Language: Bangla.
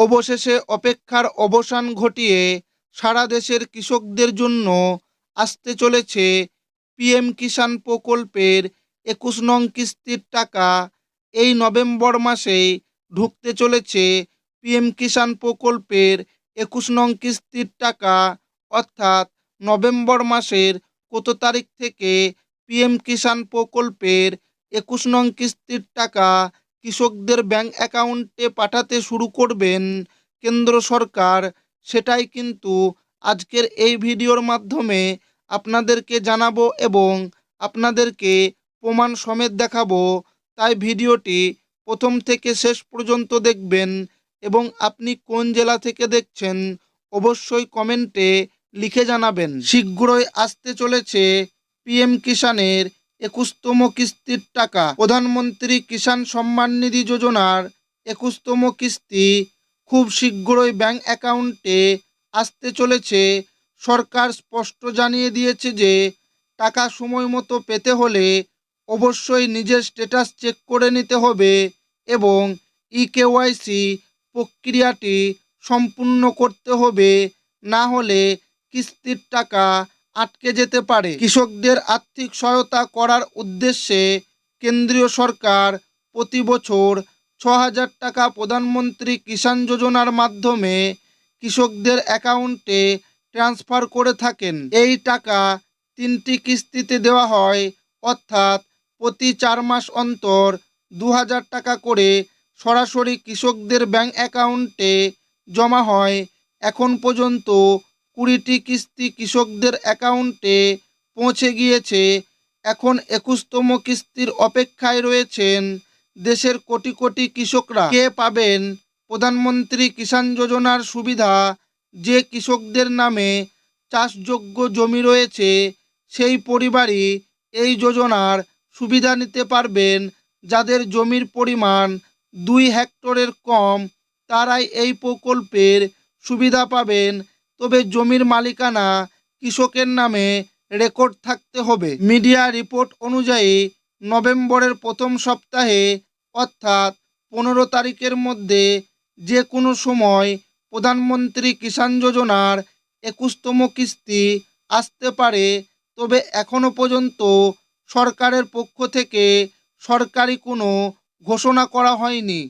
অবশেষে অপেক্ষার অবসান ঘটিয়ে সারা দেশের কৃষকদের জন্য আসতে চলেছে পিএম কিষাণ প্রকল্পের একুশ নং কিস্তির টাকা। এই নভেম্বর মাসেই ঢুকতে চলেছে পিএম কিষাণ প্রকল্পের একুশ নং কিস্তির টাকা। অর্থাৎ নভেম্বর মাসের কত তারিখ থেকে পিএম কিষাণ প্রকল্পের একুশ নং কিস্তির টাকা কৃষকদের ব্যাংক অ্যাকাউন্টে পাঠাতে শুরু করবেন কেন্দ্র সরকার। সেটাই কিন্তু আজকের এই ভিডিওর মাধ্যমে আপনাদেরকে জানাব এবং আপনাদেরকে প্রমাণ সমেত দেখাবো। তাই ভিডিওটি প্রথম থেকে শেষ পর্যন্ত দেখবেন এবং আপনি কোন জেলা থেকে দেখছেন অবশ্যই কমেন্টে লিখে জানাবেন। শীঘ্রই আসতে চলেছে পিএম কিষাণের একুশতম কিস্তির টাকা। প্রধানমন্ত্রী কিষাণ সম্মান নিধি যোজনার একুশতম কিস্তি খুব শীঘ্রই ব্যাংক অ্যাকাউন্টে আসতে চলেছে। সরকার স্পষ্ট জানিয়ে দিয়েছে যে, টাকা সময় মতো পেতে হলে অবশ্যই নিজের স্ট্যাটাস চেক করে নিতে হবে এবং ই কেওয়াইসি প্রক্রিয়াটি সম্পূর্ণ করতে হবে। না হলে কিস্তির টাকা আটকে যেতে পারে। কৃষকদের আর্থিক সহায়তা করার উদ্দেশ্যে কেন্দ্রীয় সরকার প্রতি বছর ছ হাজার টাকা প্রধানমন্ত্রী কিষাণ যোজনার মাধ্যমে কৃষকদের অ্যাকাউন্টে ট্রান্সফার করে থাকেন। এই টাকা তিনটি কিস্তিতে দেওয়া হয়, অর্থাৎ প্রতি চার মাস অন্তর দু হাজার টাকা করে সরাসরি কৃষকদের ব্যাংক অ্যাকাউন্টে জমা হয়। এখন পর্যন্ত কুড়িটি কিস্তি কৃষকদের অ্যাকাউন্টে পৌঁছে গিয়েছে। এখন একুশতম কিস্তির অপেক্ষায় রয়েছেন দেশের কোটি কোটি কৃষকরা। কে পাবেন? প্রধানমন্ত্রী কিষাণ যোজনার সুবিধা, যে কৃষকদের নামে চাষযোগ্য জমি রয়েছে, সেই পরিবারই এই যোজনার সুবিধা নিতে পারবেন। যাদের জমির পরিমাণ দুই হেক্টরের কম, তারাই এই প্রকল্পের সুবিধা পাবেন। তবে জমির মালিকানা কৃষকের নামে রেকর্ড থাকতে হবে। মিডিয়া রিপোর্ট অনুযায়ী নভেম্বরের প্রথম সপ্তাহে অর্থাৎ পনেরো তারিখের মধ্যে যে কোনো সময় প্রধানমন্ত্রী কিষাণ যোজনার একুশতম কিস্তি আসতে পারে, তবে এখনও পর্যন্ত সরকারের পক্ষ থেকে সরকারি কোনো ঘোষণা করা হয়নি।